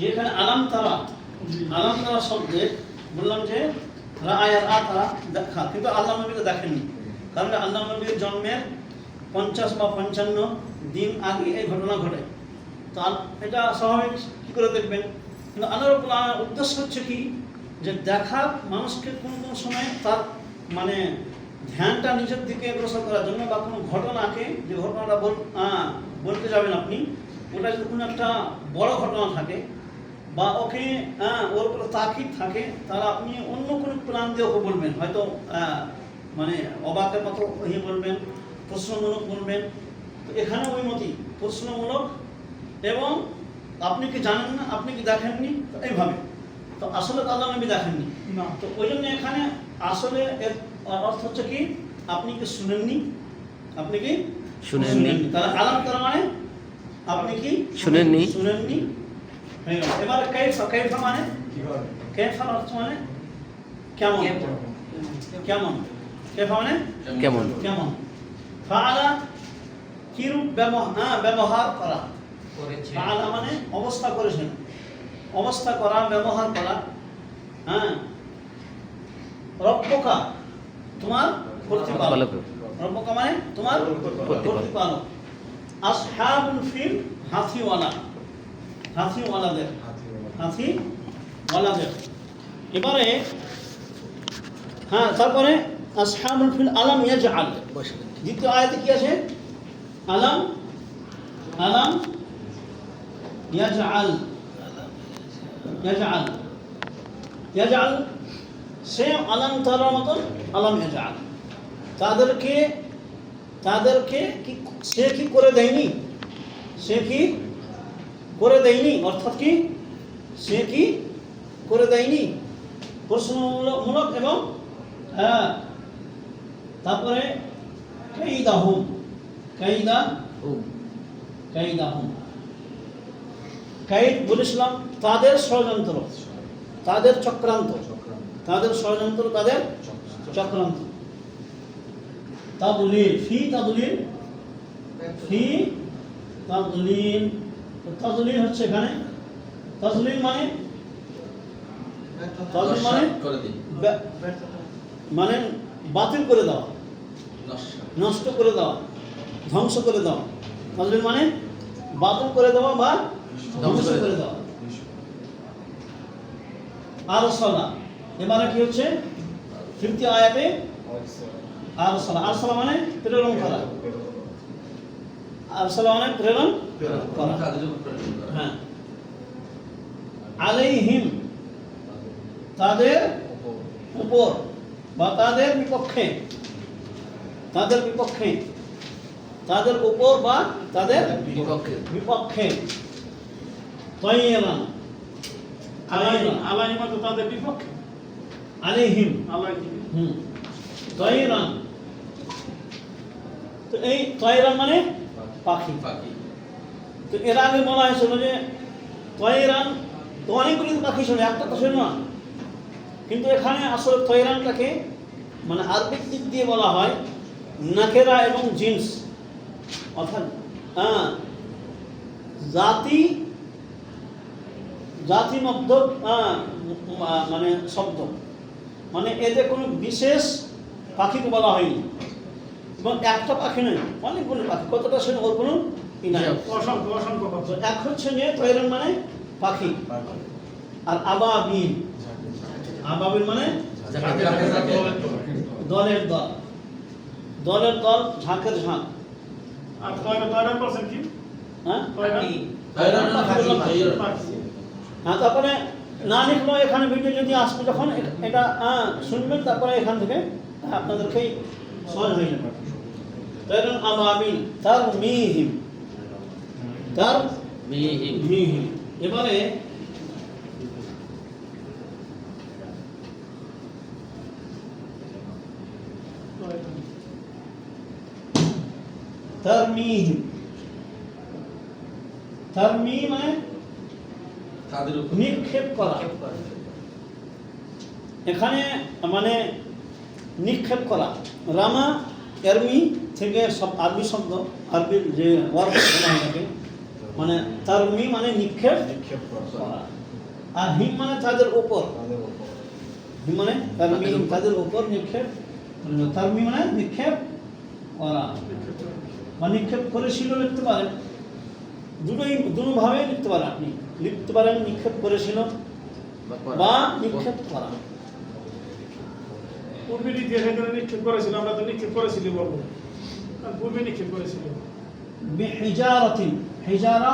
যে এখানে আলাম তারা আলাম তারা শব্দে বললাম যে রায়ার আ তারা দেখা, কিন্তু আল্লাহ নবীকে দেখেননি। কারণ আল্লাহ নবীর জন্মের পঞ্চাশ বা পঞ্চান্ন দিন আগে এই ঘটনা ঘটে। তো এটা স্বাভাবিক, কী করে দেখবেন? কিন্তু আল্লাহ উদ্দেশ্য হচ্ছে কি? যে দেখা মানুষকে কোন কোন সময় তার মানে ধ্যানটা নিজের দিকে অগ্রসর করার জন্য বা কোনো ঘটনাকে, যে ঘটনাটা বল বলতে যাবেন আপনি, ওটা যদি কোনো একটা বড় ঘটনা থাকে বা ওকে আহ, ওর উপরে তাকিদ থাকে তাহলে আপনি অন্য কোনো প্ল্যান দিয়ে ওকে বলবেন। হয়তো আহ, মানে অবাকের মতো ইয়ে বলবেন প্রশ্নমূলক বলবেন। তো এখানে ওই মতি প্রশ্নমূলক এবং আপনি কি জানেন না আপনি কি দেখেননি? তো এইভাবে। তো আসলে তো আল্লাহ নবী দেখেননি। না। তো ওই জন্য এখানে আসলে এর অর্থ হচ্ছে কি আপনি কি শুনেননি? আপনি কি শুনেননি। তাহলে আলাম তারা মানে আপনি কি শুনেননি। শুনেননি? হয়ে। এবার কাইফা কাইফা মানে? কীভাবে? কাইফার অর্থ মানে কেমন? কেমন? কাইফা মানে? কেমন? কেমন? ফাআলা কিরূপ ব্যবহার ব্যবহার করা। করেছে। ফাআলা মানে অবস্থা করেছেন অবস্থা করা ব্যবহার করা। হ্যাঁ। রব্বকা তোমার প্রতিপালক পালক রব্বকা মানে তোমার প্রতিপালক। আসহাবুল ফিল হাতিওয়ালা হাতিওয়ালাদের হাতি ওয়ালাদের। এবারে হ্যাঁ তারপরে আসহাবুল ফিল আলাম ইয়াজআল। দ্বিতীয় আয়াতে কি আছে? আলাম আলাম ইয়াজআল। ইয়াজআল। ইয়াজআল সেম আলাম তারার মতন আলাম ইয়াজআল। তাদেরকে তাদেরকে কি সে কি করে দেয়নি? সে কি করে দেয়নি, অর্থাৎ কি? সে কি? করে দেয়নি। প্রশ্নমূলক মূলক এবং হ্যাঁ তারপরে কাইদা হুম কাইদা কাইদা হুম কাইদ বলেছিলাম, তাদের ষড়যন্ত্র, তাদের চক্রান্ত, তাদের ষড়যন্ত্র, তাদের চক্রান্ত। তাদলিল ফি তাদলিল ফি তাদলিল তাদলিল হচ্ছে এখানে। তাদলিল মানে? তাদলিল মানে? মানে বাতিল করে দেওয়া। নষ্ট করে দেওয়া। ধ্বংস করে দেওয়া। তাদলিল মানে বাতিল করে দেওয়া বা ধ্বংস করে দেওয়া। আর সলা। এবারে কি হচ্ছে? তৃতীয় আয়াতে আর সলা। আর সলা মানে প্রেরণ করা আর সলা মানে প্রেরণ। করা। হ্যাঁ। আলাইহিম তাদের উপর বা তাদের বিপক্ষে তাদের বিপক্ষে তাদের উপর বা তাদের বিপক্ষে। বিপক্ষে। তৈরান আলাই আলাই মতো তাদের বিপক্ষে। আলাইহিম। আলাই হুম। তৈরান তো এই তৈরান মানে পাখি। পাখি। তো এর আগে বলা হয়েছিল যে তৈরান তো অনেকগুলি পাখি ছিল একটা তো ছিল না। কিন্তু এখানে আসলে তৈরানটাকে মানে আরবিক দিক দিয়ে বলা হয় নাকেরা এবং জিন্স। অর্থাৎ হ্যাঁ জাতি জাতি মধ্য হ্যাঁ, মানে শব্দ। মানে এতে কোনো বিশেষ পাখিকে বলা হয়নি। এবং একটা পাখি নয় অনেকগুলো পাখি। কতটা সে ওর কোনো ই নাই। অসংখ্য অসংখ্য এক হচ্ছে যে তৈরন মানে পাখি। আর আবাবিল। আবাবিল মানে দলের দল। দলের দল ঝাঁকের ঝাঁক। আর তয়রা তয়রা কি? হ্যাঁ? হ্যাঁ তারপরে না লিখলেও এখানে ভিডিও যদি আসবে যখন এটা হ্যাঁ, শুনবেন তারপরে এখান থেকে আপনাদেরকেই সহজ হয়ে যাবে। তৈরন আবাবিল তার মিহিম তার মিহিম। মিহিম। এবারে তারমিহিম। তারমি মানে তাদের উপর। নিক্ষেপ করা। এখানে মানে নিক্ষেপ করা। রামা এরমি থেকে সব আরবি শব্দ আরবির যে ওয়ার্ড বলা হয় থাকে মানে মানে নিক্ষেপ নিক্ষেপ করা। করা আর হিম মানে তাদের উপর। হিম মানে তারমি তাদের উপর নিক্ষেপ তারমি মানে নিক্ষেপ করা। বা নিক্ষেপ করেছিল লিখতে পারেন। দুটোই দুভাবে লিখতে পারেন আপনি। লিখতে পারেন নিক্ষেপ করেছিল বা নিক্ষেপ করা। পূর্বে এখানে নিক্ষেপ করেছিল আমরা তো নিক্ষেপ করেছিলি বলব। পূর্বে নিক্ষেপ করেছিল বিহিজারাতিন হিজারা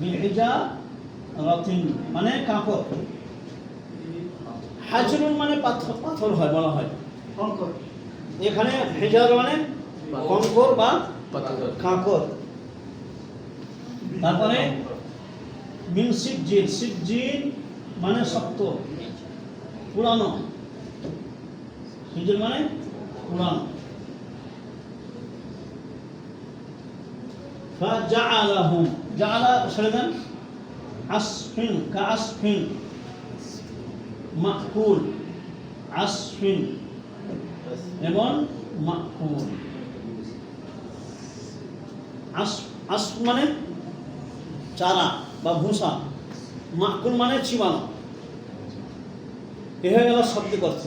বিহিজারাতিন মানে কাপড় হাজরুন মানে পাথর পাথর হয় বলা হয়। কঙ্কর এখানে হেজার মানে কঙ্কর বা কাঁকর। তারপরে মিন সিজ্জিল সিজ্জিল মানে শক্ত। পুরানো। সিজ্জিল মানে পুরানো। فجعلهم جعل ছেড়ে আসফিন কাসফিন মাকুল আসফিন এবং মাকুল আস আস মানে চারা বা ভূষা মাকুল মানে চিবানো এ হয়ে গেল শব্দিক অর্থ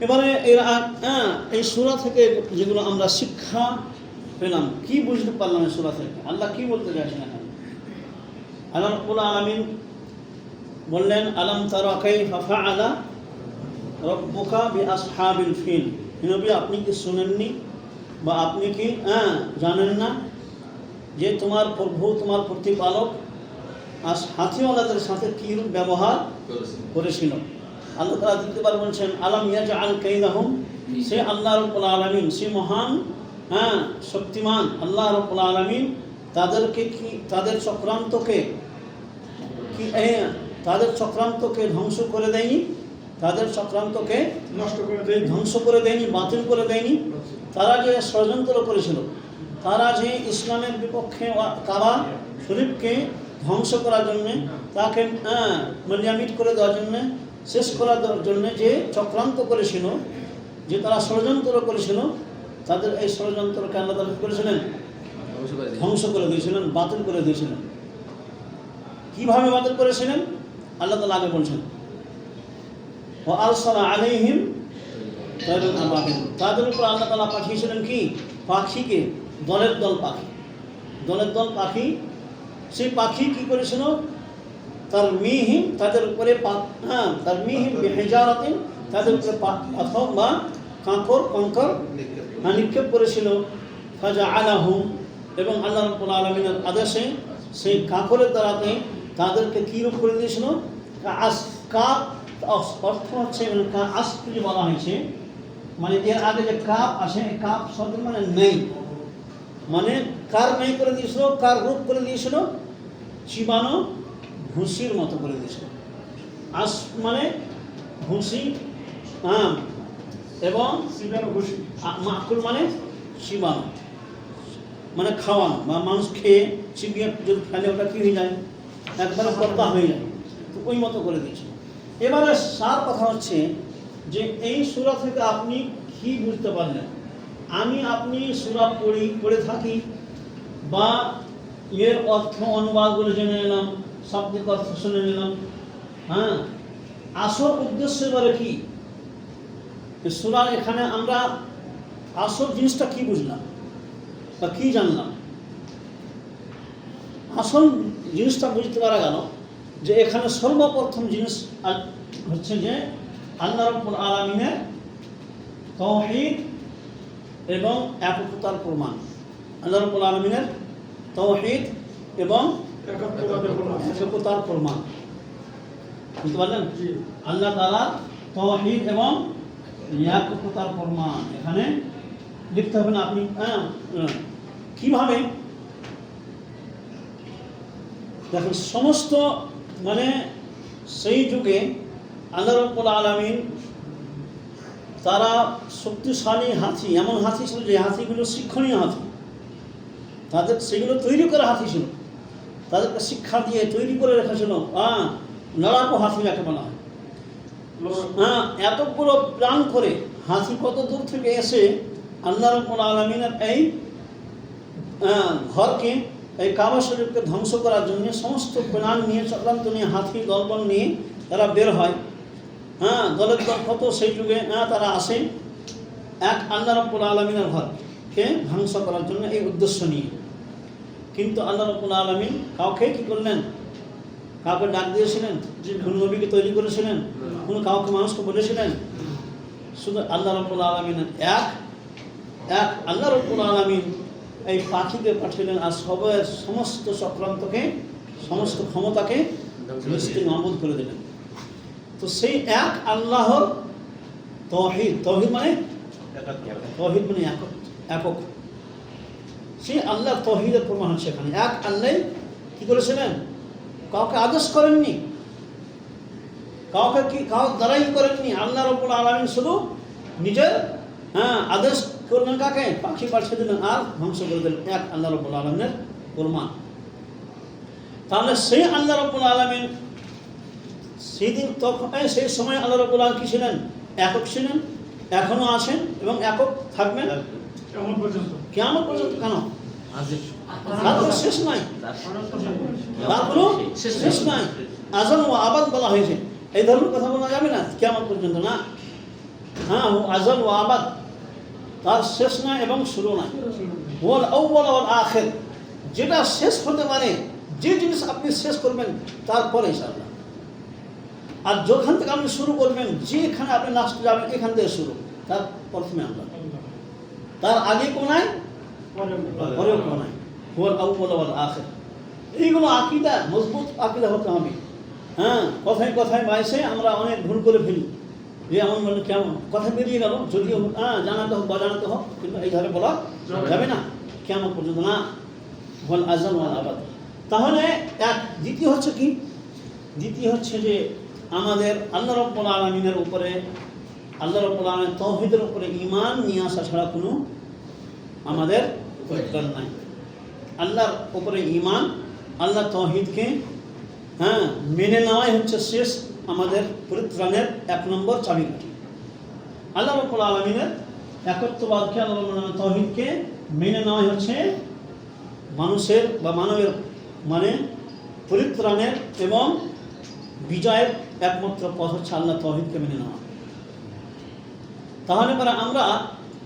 এবারে এর আগ- হ্যাঁ এই সুরা থেকে যেগুলো আমরা শিক্ষা পেলাম কি বুঝতে পারলাম এই সুরা থেকে? আল্লাহ কি বলতে চাইছেন এখানে? আল্লাহ রব্বুল আলামিন বললেন আলম তারা কাইফা ফাআলা রব্বুকা বি আসহাবিল ফিল নবী আপনি কি শুনেননি বা আপনি কি হ্যাঁ জানেন না যে তোমার প্রভু তোমার প্রতিপালক আস হাতিওয়ালাদের সাথে কীরূপ ব্যবহার করেছিল? আল্লাহ তালা দ্বিতীয়বার বলছেন আলম ইয়াজ আল কাইদাহুম সে আল্লাহ রব্বুল আলমিন সে মহান হ্যাঁ শক্তিমান আল্লাহ রব্বুল আলমিন তাদেরকে কি তাদের চক্রান্তকে কি তাদের চক্রান্তকে ধ্বংস করে দেয়নি? তাদের চক্রান্তকে নষ্ট করে দেয় ধ্বংস করে দেয়নি বাতিল করে দেয়নি? তারা যে ষড়যন্ত্র করেছিল তারা যে ইসলামের বিপক্ষে কাবা শরীফকে ধ্বংস করার জন্যে তাকে হ্যাঁ, মলিয়ামিট করে দেওয়ার জন্যে শেষ করার দেওয়ার জন্যে যে চক্রান্ত করেছিল যে তারা ষড়যন্ত্র করেছিল তাদের এই ষড়যন্ত্রকে আল্লাহ তালা করেছিলেন? ধ্বংস করে দিয়েছিলেন। বাতিল করে দিয়েছিলেন। কীভাবে বাতিল করেছিলেন? আল্লাহ তালা আগে বলছেন ও আলসালা আলাইহিম তাদের উপর আল্লাহ তালা পাঠিয়েছিলেন কি? পাখিকে দলের দল পাখি। দলের দল পাখি সেই পাখি কি করেছিল? তার মিহিম তাদের উপরে হ্যাঁ তার মিহিম হেজারাতিন তাদের উপরে পাথর বা কাঁকর কঙ্কর নিক্ষেপ করেছিল। ফাজা আলাহুম এবং আল্লাহ রব্বুল আলমিনের আদেশে সেই কাঁকরের দ্বারাতে তাদেরকে কী রূপ করে দিয়েছিল? আস কাপ অর্থ হচ্ছে আসফিল বলা হয়েছে মানে এর আগে যে কাপ আসে কাপ শব্দ মানে নেই। মানে কার নেই করে দিয়েছিল, কার রূপ করে দিয়েছিল? চিবানো ভুসির মতো করে দিয়েছিল। আস মানে ভুসি হ্যাঁ এবং মাকুল মানে চিবানো মানে খাওয়ানো। বা মানুষ খেয়ে চিবিয়ে যদি ফেলে ওটা কি হয়ে যায়? একবারে কর্তা হয়ে যায়। তো ওই মতো করে দিয়েছে। এবারে সার কথা হচ্ছে যে এই সুরা থেকে আপনি কি বুঝতে পারলেন? আমি আপনি সুরা পড়ি পড়ে থাকি বা এর অর্থ অনুবাদগুলো জেনে নিলাম শাব্দিক অর্থ শুনে নিলাম। হ্যাঁ? আসল উদ্দেশ্য এবারে কি? সুরা এখানে আমরা আসল জিনিসটা কি বুঝলাম? বা কি জানলাম? আসল জিনিসটা বুঝতে পারা গেল যে এখানে সর্বপ্রথম জিনিস হচ্ছে যে আল্লাহ রব্বুল আলমিনের তৌহিদ এবং একতার প্রমাণ। আল্লাহ রব্বুল আলমিনের তৌহিদ এবং একতার প্রমাণ। বুঝতে পারলেন? আল্লাহ তালা তৌহিদ এবং একতার প্রমাণ এখানে লিখতে হবে না আপনি হ্যাঁ, হ্যাঁ। কীভাবে? দেখেন সমস্ত মানে সেই যুগে আল্লাহ রব্বুল আলমিন তারা শক্তিশালী হাতি এমন হাতি ছিল যে হাতিগুলো শিক্ষণীয় হাতি। তাদের সেগুলো তৈরি করা হাতি ছিল। তাদেরকে শিক্ষা দিয়ে তৈরি করে রেখেছিল হ্যাঁ লড়াকু হাতি যাকে বলা হ্যাঁ। এতগুলো প্ল্যান করে হাসি কত দূর থেকে এসে আল্লাহ রব্বুল আলমিনের এই আহ, ঘরকে এই কাবা শরীফকে ধ্বংস করার জন্য সমস্ত প্ল্যান নিয়ে চক্রান্ত নিয়ে হাতি দলবল নিয়ে তারা বের হয়। হ্যাঁ দলের দল কত সেই যুগে হ্যাঁ তারা আসে এক আল্লাহ রব্বুল আলমিনের ঘরকে ধ্বংস করার জন্য এই উদ্দেশ্য নিয়ে। কিন্তু আল্লাহ রব্বুল আলমিন কাউকে কি করলেন? কাউকে ডাক দিয়েছিলেন? যে নবীকে তৈরি করেছিলেন? কোনো কাউকে মানুষকে বলেছিলেন শুধু আল্লাহ রব্বুল আলমিনের এক এক আল্লাহ রব্বুল আলমিন এই পাখিকে পাঠালেন আর সবের সমস্ত চক্রান্তকে সমস্ত ক্ষমতাকে নিস্তে করে দিলেন। তো সেই এক আল্লাহর তহিদ তহিদ মানে তহিদ মানে একক একক। সেই আল্লাহর তহিদের প্রমাণ হচ্ছে এখানে এক আল্লাহ কি করেছিলেন? কাউকে আদেশ করেননি। কাউকে কি কাউ দ্বারাই করেননি আল্লাহ রব্বুল আলমিন শুধু নিজের হ্যাঁ আদেশ করলেন কাকে? পাখি পাঠিয়ে দিলেন আর ধ্বংস করে দিলেন। এক আল্লাহ রব্বুল আলমিনের প্রমাণ তাহলে সেই আল্লাহ রব্বুল আলমিন সেদিন তখন সেই সময় আল্লাহ রব্বুল আলম কি ছিলেন? একক ছিলেন এখনও আছেন এবং একক থাকবেন। কেমন পর্যন্ত? কেন? আজ শেষ নাই। শেষ। নাই। আজান ও আবাদ বলা হয়েছে। এই ধরনের কথা বলা যাবে না কেমন পর্যন্ত না। হ্যাঁ ও আজান ও আবাদ। তার শেষ নাই এবং শুরু নাই ওয়াল আউ্বাল ওয়াল আখের। যেটা শেষ হতে পারে, যে জিনিস আপনি শেষ করবেন তারপরে ইনশাআল্লাহ। আর যেখান থেকে আপনি শুরু করবেন, যেখানে আপনি লাস্ট যাবেন, এখান থেকে শুরু। তার প্রথমে আল্লাহ তার আগে কোনায় পরেও কোনায় হুয়াল আউ্বাল ওয়াল আখের। এইগুলো আকিদা, মজবুত আকিদা হতে হবে। হ্যাঁ কথায় কথায় বাইসে আমরা অনেক ভুল করে ফেলি। যে এমন বলে কেমন? কথা বেরিয়ে গেল যদিও হ্যাঁ জানাতে হোক বা জানাতে হোক কিন্তু এই ধারে বলা যাবে না। কেমন পর্যন্ত না? বল ওয়াল আবাদ। তাহলে এক দ্বিতীয় হচ্ছে কি? দ্বিতীয় হচ্ছে যে আমাদের আল্লাহ রব্বুল আলমিনের উপরে আল্লাহ রব্বুল আলমের তৌহিদের উপরে ইমান নিয়ে আসা ছাড়া কোনো আমাদের নাই। আল্লাহর উপরে ইমান আল্লাহ তৌহিদকে হ্যাঁ মেনে নেওয়াই হচ্ছে শেষ আমাদের পরিত্রাণের এক নম্বর চাবিকাঠি। আল্লাহ রব্বুল আলমিনের একত্ববাদকে আল্লাহ আলমিনের মেনে নেওয়াই হচ্ছে মানুষের বা মানবের মানে পরিত্রাণের এবং বিজয়ের একমাত্র পথ হচ্ছে আল্লাহ তৌহিদকে মেনে নেওয়া। তাহলে পরে আমরা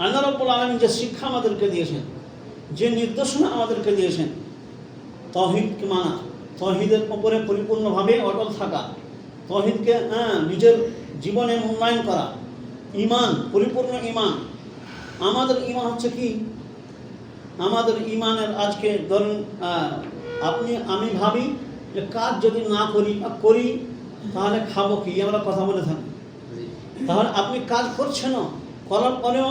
আল্লাহ রব্বুল আলমিন যে শিক্ষা আমাদেরকে দিয়েছেন, যে নির্দেশনা আমাদেরকে দিয়েছেন, তহিদকে মানা তহিদের উপরে পরিপূর্ণভাবে অটল থাকা, তহিদকে হ্যাঁ নিজের জীবনে উন্নয়ন করা ইমান পরিপূর্ণ ইমান আমাদের ইমান হচ্ছে কি? আমাদের ইমানের আজকে ধরুন আপনি, আমি ভাবি যে কাজ যদি না করি, বা করি, তাহলে খাব কি? আমরা কথা বলে থাকি। তাহলে আপনি কাজ করছেন, করার পরেও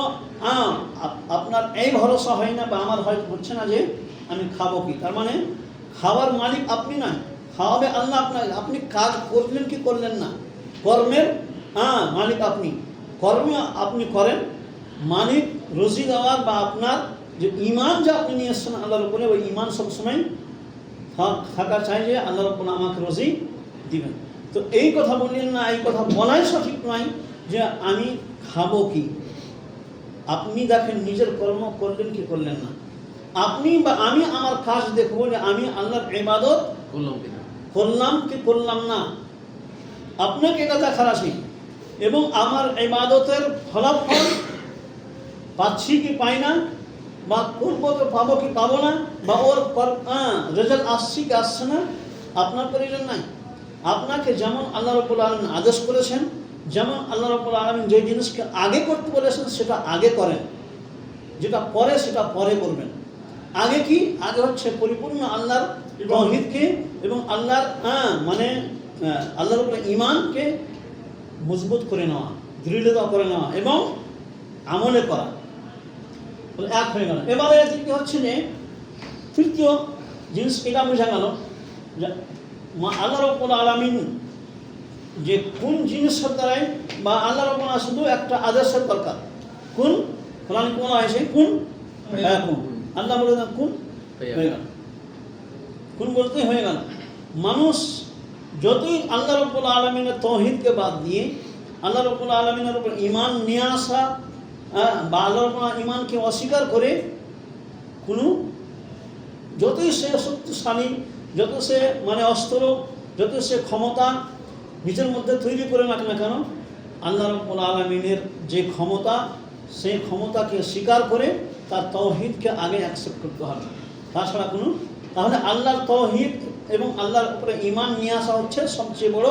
আপনার এই ভরসা হয় না বা আমার হয়, হচ্ছে না যে আমি খাব কি? তার মানে খাওয়ার মালিক আপনি না। খাওয়াবে আল্লাহ আপনার। আপনি কাজ করলেন কি করলেন না? কর্মের হ্যাঁ মালিক আপনি। কর্মে আপনি করেন, মালিক রুজি দেওয়ার বা আপনার যে ইমান যে আপনি নিয়ে এসছেন আল্লাহর উপরে, ওই ইমান সবসময় থাক- চাই যে আল্লাহ রব্বুল আমাকে রোজি দিবেন। তো এই কথা বললেন না, এই কথা বলাই সঠিক নয় যে আমি খাব কি। আপনি দেখেন, নিজের কর্ম করলেন কি করলেন না। আপনি বা আমি আমার কাজ দেখব যে আমি আল্লাহর ইবাদত করলাম কিনা? করলাম কি করলাম না? আপনাকে এটা দেখার আছে এবং আমার ইবাদতের ফলাফল পাচ্ছি কি পাই না? বা করব কি পাবো কি পাবো না? বা ওর রেজাল্ট আসছি কি আসছে না? আপনার প্রয়োজন নাই। আপনাকে যেমন আল্লাহ রব্বুল আলমিন আদেশ করেছেন যেমন আল্লাহ রব্বুল আলমিন যে জিনিসকে আগে করতে বলেছেন সেটা আগে করেন। যেটা পরে সেটা পরে করবেন। আগে কি? আগে হচ্ছে পরিপূর্ণ আল্লাহর তৌহিদকে এবং আল্লাহর হ্যাঁ মানে আল্লাহর উপরে ইমানকে মজবুত করে নেওয়া দৃঢ়তা করে নেওয়া এবং আমলে করা। এক হয়ে গেল। এবারে কি হচ্ছে যে তৃতীয় জিনিস এটা বোঝা গেল যে মা- আল্লাহ রব্বুল আলমিন যে কোন জিনিসের দ্বারাই বা আল্লাহ রব্বুল শুধু একটা আদর্শের দরকার। কোন? কোন আছে? কোন? হ্যাঁ কোন? আল্লাহ বলে দেন কোন হয়ে গেল। কোন বলতেই হয়ে গেল। মানুষ যতই আল্লাহ রব্বুল আলমিনের তৌহিদকে বাদ দিয়ে আল্লাহ রব্বুল আলমিনের উপর ইমান নিয়ে আসা হ্যাঁ, বা আল্লাহ রব্বুল ইমানকে অস্বীকার করে কোনো যতই সে শক্তিশালী যত সে মানে অস্ত্র যত সে ক্ষমতা নিজের মধ্যে তৈরি করে রাখ না কেন আল্লাহ রব্বুল আলমিনের যে ক্ষমতা সেই ক্ষমতাকে স্বীকার করে তার তৌহিদকে আগে অ্যাকসেপ্ট করতে হবে তাছাড়া কোনো তাহলে আল্লাহর তৌহিদ এবং আল্লাহর উপরে ইমান নিয়ে আসা হচ্ছে সবচেয়ে বড়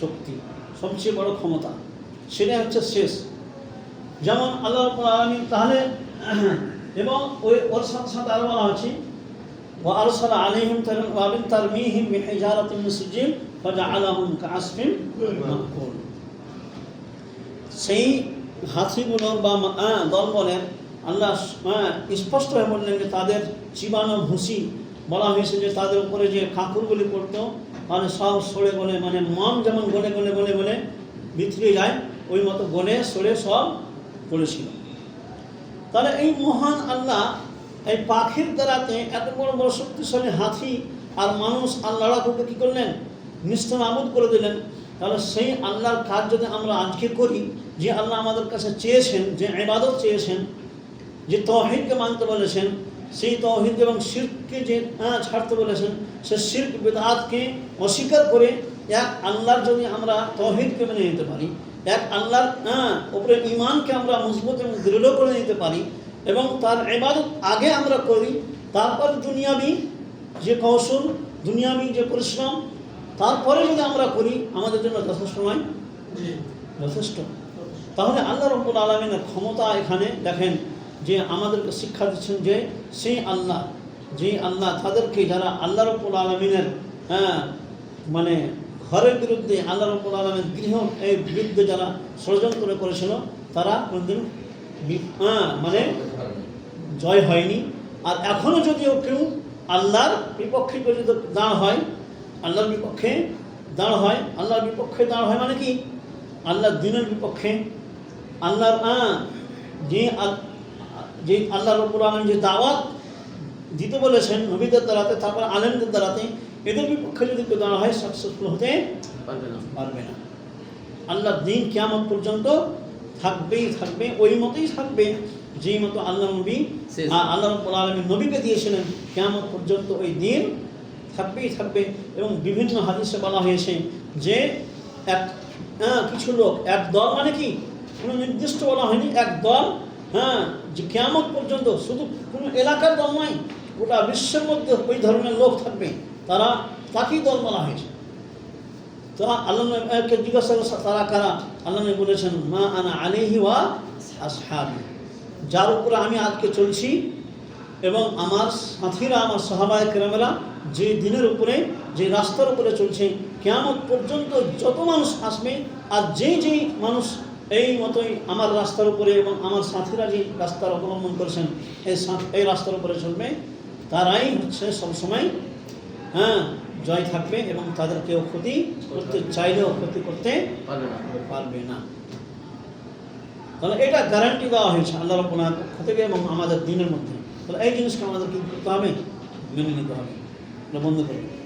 শক্তি সবচেয়ে বড় ক্ষমতা সেটাই হচ্ছে শেষ যেমন আল্লাহ রব্বুল আলমিন তাহলে এবং ওই ওর সাথে সাথে আরো বলা হচ্ছে وأرسل عليهم ترميم ترميهم بحجارة من سجيل فجعلهم كعصف مأكول সেই হাতিগুলোর বা দলবলের আল্লাহ আহ, স্পষ্ট হয়ে বললেন যে তাদের চিবানো ভুসি বলা হয়েছে যে তাদের উপরে যে কাকুরগুলি পড়তো মানে সব সরে গলে মানে মম যেমন গলে গলে গলে গলে বিথিয়ে যায় ওই মতো গলে সরে সব পড়েছিল। তাহলে এই মহান আল্লাহ এই পাখির দ্বারাতে এত বড় বড় শক্তিশালী হাতি আর মানুষ আল্লাহরা করতে কী করলেন? নিষ্ঠা নাবুদ করে দিলেন। তাহলে সেই আল্লাহর কাজ যদি আমরা আজকে করি যে আল্লাহ আমাদের কাছে চেয়েছেন যে ইবাদত চেয়েছেন যে তহিদকে মানতে বলেছেন সেই তহিদ এবং শিরকে যে আহ, ছাড়তে বলেছেন সে শির্ক বেদাতকে অস্বীকার করে এক আল্লাহর যদি আমরা তহিদকে মেনে নিতে পারি এক আল্লাহর আহ, উপরে ইমানকে আমরা মজবুত এবং দৃঢ় করে নিতে পারি এবং তার ইবাদত আগে আমরা করি তারপর দুনিয়াবি যে কৌশল দুনিয়াবি যে পরিশ্রম তারপরে যদি আমরা করি আমাদের জন্য যথেষ্ট নয়? যথেষ্ট। তাহলে আল্লাহ রব্বুল আলমিনের ক্ষমতা এখানে দেখেন যে আমাদেরকে শিক্ষা দিচ্ছেন যে সেই আল্লাহ যে আল্লাহ তাদেরকে যারা আল্লাহ রব্বুল আলমিনের হ্যাঁ মানে ঘরের বিরুদ্ধে আল্লাহ রব্বুল আলমের গৃহ এই বিরুদ্ধে যারা ষড়যন্ত্র করেছিল তারা কোনদিন হ্যাঁ মানে জয় হয়নি। আর এখনও যদিও কেউ আল্লাহর বিপক্ষে যদি দাঁড় হয় আল্লাহর বিপক্ষে দাঁড় হয়। আল্লাহর বিপক্ষে দাঁড় হয় মানে কি? আল্লাহর দিনের বিপক্ষে। আল্লাহর যে যে আল্লাহ রব্বুল আলম যে দাওয়াত দিতে বলেছেন নবীদের দ্বারাতে তারপর আলেমদের দ্বারাতে এদের বিপক্ষে যদি কেউ দাঁড়া হয় সাকসেসফুল হতে পারবে না। পারবে না। আল্লাহর দিন কেমন পর্যন্ত থাকবেই থাকবে ওই মতোই থাকবে যেই মতো আল্লাহ নবী। আল্লাহ রব্বুল আলমী নবীকে দিয়েছিলেন। কেমন পর্যন্ত ওই দিন থাকবেই থাকবে এবং বিভিন্ন হাদিসে বলা হয়েছে যে এক হ্যাঁ কিছু লোক, এক দল মানে কি? কোনো নির্দিষ্ট বলা হয়নি, এক দল হ্যাঁ যে কেমন পর্যন্ত শুধু কোনো এলাকার দল নয় গোটা বিশ্বের মধ্যে ওই ধরনের লোক থাকবে, তারা তাকেই দল বলা হয়েছে। তো আল্লাহ নবীকে জিজ্ঞাসা তারা কারা? আল্লাহ বলেছেন, মা আনা আলিহি ওয়া আসহাবি। যার উপরে আমি আজকে চলছি এবং আমার সাথীরা আমার সাহাবায় কেরামেরা যে দিনের উপরে যে রাস্তার উপরে চলছে কেমন পর্যন্ত যত মানুষ আসবে আর যেই যেই মানুষ এই মতোই আমার রাস্তার উপরে এবং আমার সাথীরা যে রাস্তার অবলম্বন করেছেন এই এই রাস্তার উপরে চলবে তারাই হচ্ছে সবসময় হ্যাঁ জয় থাকবে এবং তাদের কেউ ক্ষতি করতে চাইলেও ক্ষতি করতে পারবে না। পারবে না। তাহলে এটা গ্যারান্টি দেওয়া হয়েছে আল্লাহ রব্বুল পক্ষ থেকে এবং আমাদের দিনের মধ্যে। তাহলে এই জিনিসকে আমাদের কি করতে হবে মেনে নিতে হবে বন্ধ করবে